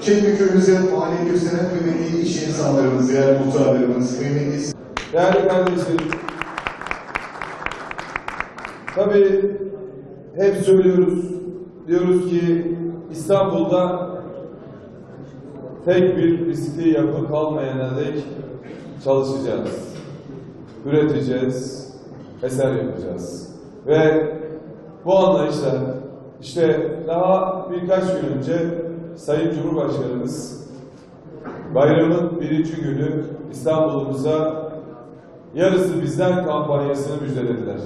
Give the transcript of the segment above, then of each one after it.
Çekmeköy'ümüze faaliyet gösteren kıymetli iş insanlarımız, yer muhtarlarımız, kıymetli Değerli kardeşlerim, tabii hep söylüyoruz, diyoruz ki İstanbul'da tek bir riskli yapı kalmayana dek çalışacağız, üreteceğiz, eser yapacağız. Ve bu anlayışla işte daha birkaç gün önce Sayın Cumhurbaşkanımız bayramın birinci günü İstanbul'umuza yarısı bizden kampanyasını müjdelediler.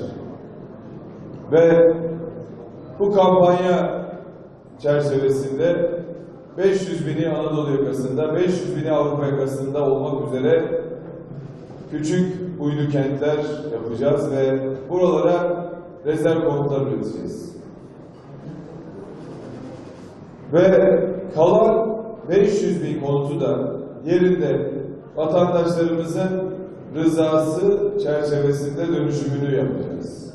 Ve bu kampanya çerçevesinde 500 bini Anadolu yakasında, 500 bini Avrupa yakasında olmak üzere küçük uydu kentler yapacağız ve buralara rezerv konutlar üreteceğiz. Ve kalan 500 bin konutu da yerinde vatandaşlarımızın rızası çerçevesinde dönüşümünü yapacağız.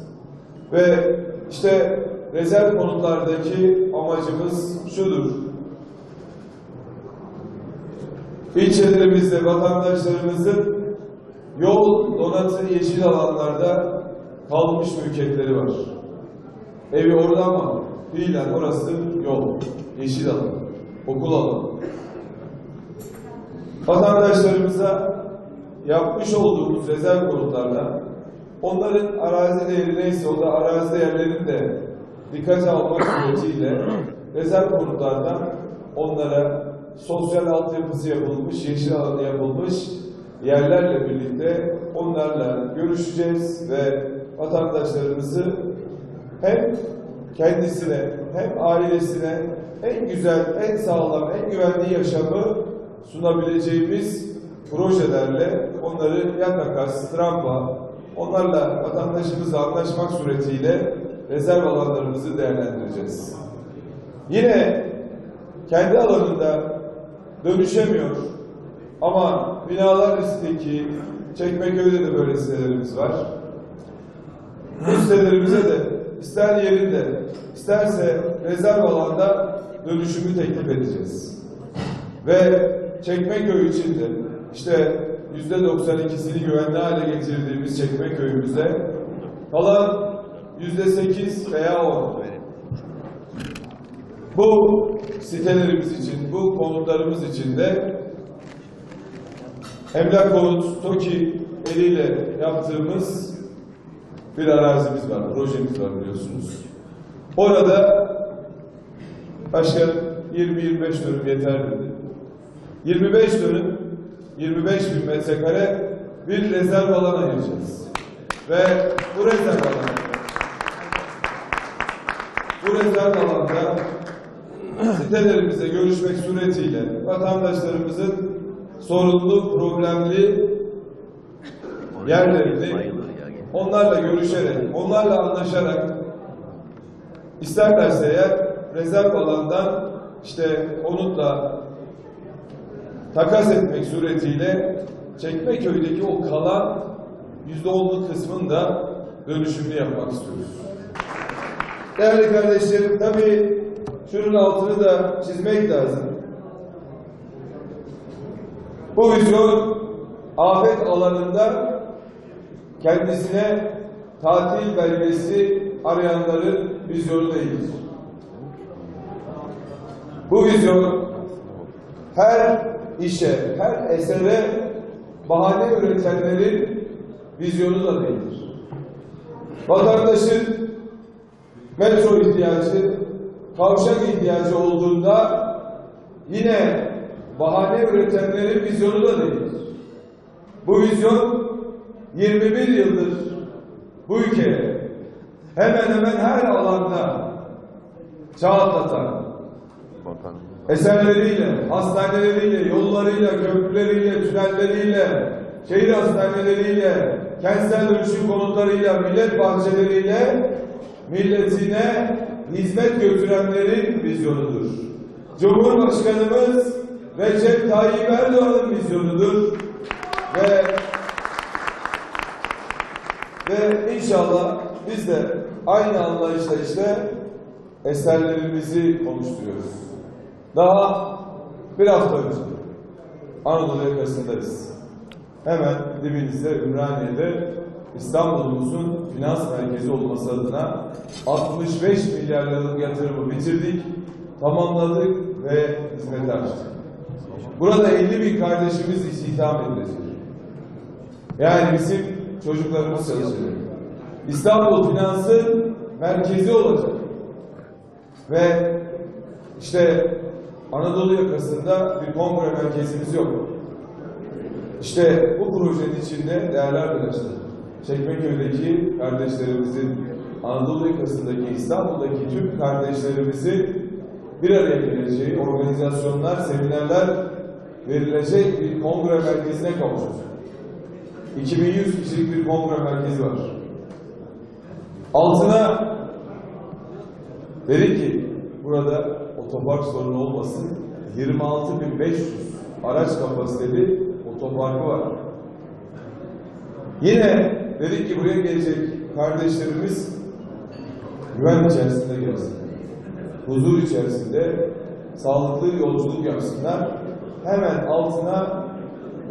Ve işte rezerv konutlardaki amacımız şudur. İlçelerimizde vatandaşlarımızın yol, donatı, yeşil alanlarda kalmış mülkiyetleri var. Evi orada ama fiilen orası yol, yeşil alan, okul alanı. Vatandaşlarımıza yapmış olduğumuz rezerv konutlarla onların arazi değeri neyse o da arazi değerlerini de dikkate almak suretiyle rezerv konutlardan onlara sosyal altyapısı yapılmış, yeşil alanı yapılmış yerlerle birlikte onlarla görüşeceğiz ve vatandaşlarımızı hem kendisine hem ailesine en güzel, en sağlam, en güvenli yaşamı sunabileceğimiz projelerle onları yan takas, tramva, onlarla vatandaşımızla anlaşmak suretiyle rezerv alanlarımızı değerlendireceğiz. Yine kendi alanında dönüşemiyor ama binalar riskindeki Çekmeköy'de de böyle sitelerimiz var. Bu sitelerimize de ister yerinde, isterse rezerv alanda dönüşümü teklif edeceğiz. Ve Çekmeköy için de işte yüzde 92'sini güvenli hale getirdiğimiz Çekmeköy'ümüze kalan yüzde 8 veya 10 bu sitelerimiz için, bu konutlarımız için de Emlak Konut TOKİ eliyle yaptığımız bir arazimiz var, projemiz var biliyorsunuz. Orada başkan 20-25 dönüm yeter dedi. 25 dönüm, 25 bin metrekare bir rezerv alan ayıracağız. Ve bu rezerv alan, bu rezerv alanda sitelerimize görüşmek suretiyle vatandaşlarımızın sorunlu, problemli yerlerini onlarla görüşerek, onlarla anlaşarak isterlerse eğer rezerv alandan işte konutla takas etmek suretiyle Çekmeköy'deki o kalan yüzde onluk kısmını da dönüşümlü yapmak istiyoruz. Değerli kardeşlerim, tabii şunun altını da çizmek lazım. Bu vizyon afet alanında kendisine tatil belgesi arayanların vizyonu değildir. Bu vizyon her işe, her esere bahane üretenlerin vizyonu da değildir. Vatandaşın metro ihtiyacı, kavşak ihtiyacı olduğunda yine bahane üretenlerin vizyonu da değildir. Bu vizyon 21 yıldır bu ülkeye hemen hemen her alanda çağ eserleriyle, hastaneleriyle, yollarıyla, köprüleriyle, tünelleriyle, şehir hastaneleriyle, kentsel dönüşüm konutlarıyla, millet bahçeleriyle milletine hizmet götürenlerin vizyonudur. Cumhurbaşkanımız Recep Tayyip Erdoğan'ın vizyonudur. Ve ve inşallah biz de aynı anlayışla işte eserlerimizi konuşturuyoruz. Daha Bir hafta önce Anadolu yakasındayız. Hemen dibinizde Ümraniye'de İstanbul'umuzun finans merkezi olması adına 65 milyar liralık yatırımı bitirdik, tamamladık ve hizmete açtık. Burada 50 bin kardeşimiz istihdam edilecek. Yani bizim çocuklarımız çalışacak. İstanbul Finans'ın merkezi olacak. Ve işte Anadolu yakasında bir kongre merkezimiz yok. İşte bu projenin içinde değerli arkadaşlar, Çekmeköy'deki kardeşlerimizin, Anadolu yakasındaki, İstanbul'daki tüm kardeşlerimizin bir araya geleceği organizasyonlar, seminerler verilecek bir kongre merkezine kavuşacak. 2100 kişilik bir kongre merkezi var. Altına dedi ki burada otopark sorunu olmasın. 26.500 araç kapasiteli otoparkı var. Yine dedik ki buraya gelecek kardeşlerimiz güven içerisinde gelsin. Huzur içerisinde sağlıklı yolculuk yapsınlar. Hemen altına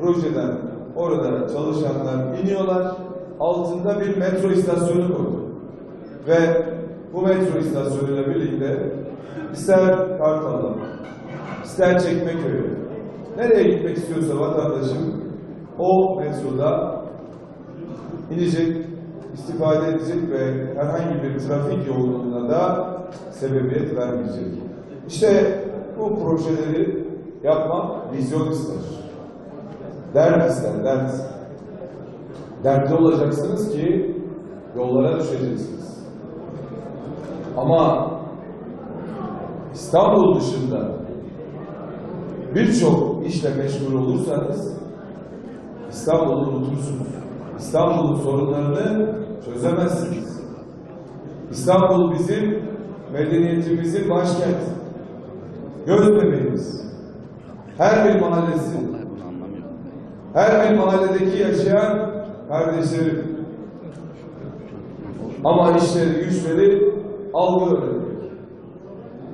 projeden orada çalışanlar iniyorlar. Altında bir metro istasyonu koyduk. Ve bu metro istasyonuyla birlikte ister Kartal'a, ister Çekmeköy'e, nereye gitmek istiyorsa vatandaşım o metroda inecek, istifade edecek ve herhangi bir trafik yoğunluğuna da sebebiyet vermeyecek. İşte bu projeleri yapmak vizyon ister. Dert ister, dert. Dertli olacaksınız ki yollara düşeceksiniz. Ama İstanbul dışında birçok işle meşgul olursanız İstanbul'u unutursunuz. İstanbul'un sorunlarını çözemezsiniz. İstanbul bizim medeniyetimizin başkenti. Göz bebeğimiz. Her bir mahallesi, her bir mahalledeki yaşayan kardeşlerim. Ama işleri, güçleri algı öğrenmek.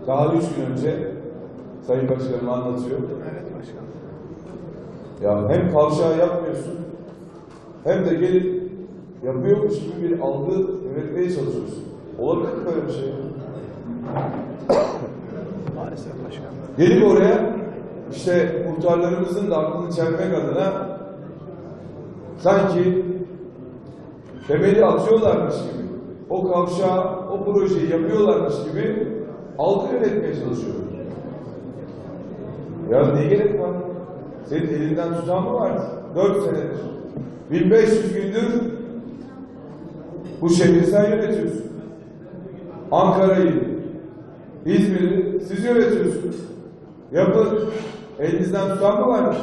Daha üç gün önce Sayın Başkanım anlatıyor. Ya hem kavşağı yapmıyorsun hem de gelip yapıyormuş gibi bir algı yönetmeye çalışıyorsun. Olabilir mi böyle bir şey? Maalesef başkanım. Gelip oraya işte muhtarlarımızın da aklını çelmek adına sanki temeli atıyorlarmış gibi, o kavşağı, o projeyi yapıyorlarmış gibi algı yönetmeye çalışıyorlar. Ya ne gerek var? Senin elinden tutan mı vardı? Dört senedir. 1500 gündür bu şehri sen yönetiyorsun. Ankara'yı, İzmir'i siz yönetiyorsunuz. Yapın. Elinizden tutan mı varmış?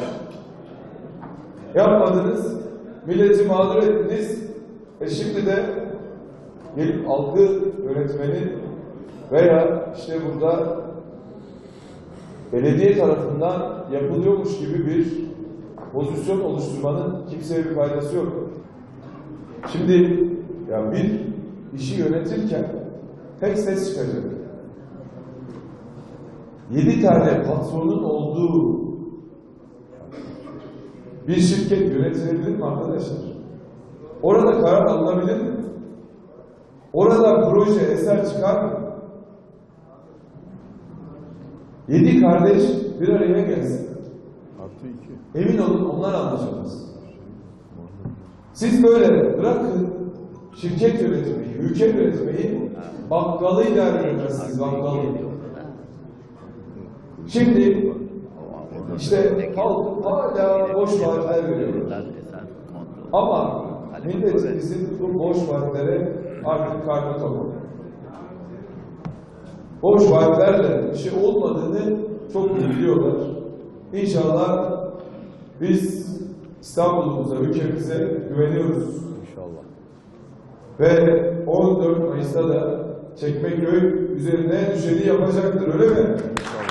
Yapmadınız. Milleti mağdur ettiniz. E şimdi de gelip algı yönetmeni veya işte burada belediye tarafından yapılıyormuş gibi bir pozisyon oluşturmanın kimseye bir faydası yok. Şimdi ya bir işi yönetirken tek ses çıkacak. Yedi tane patronun olduğu bir şirket yönetilebilir mi arkadaşlar? Orada karar alınabilir mi? Orada proje eser çıkar mı? Yedi kardeş bir araya gelsin. Artı iki. Emin olun onlar anlaşamaz. Siz böyle bırakın şirket yönetmeyi, ülke yönetmeyi bakkalı idare edersiniz bakkalı. Şimdi işte halk hala boş vaatler veriyorlar. Ama milletimizin bu boş vaatlere artık karnı tok. Boş vaatlerle bir şey olmadığını çok iyi biliyorlar. İnşallah biz İstanbul'umuza, ülkemize güveniyoruz. İnşallah. Ve 14 Mayıs'ta da Çekmeköy üzerine düşeni yapacaktır öyle mi? İnşallah.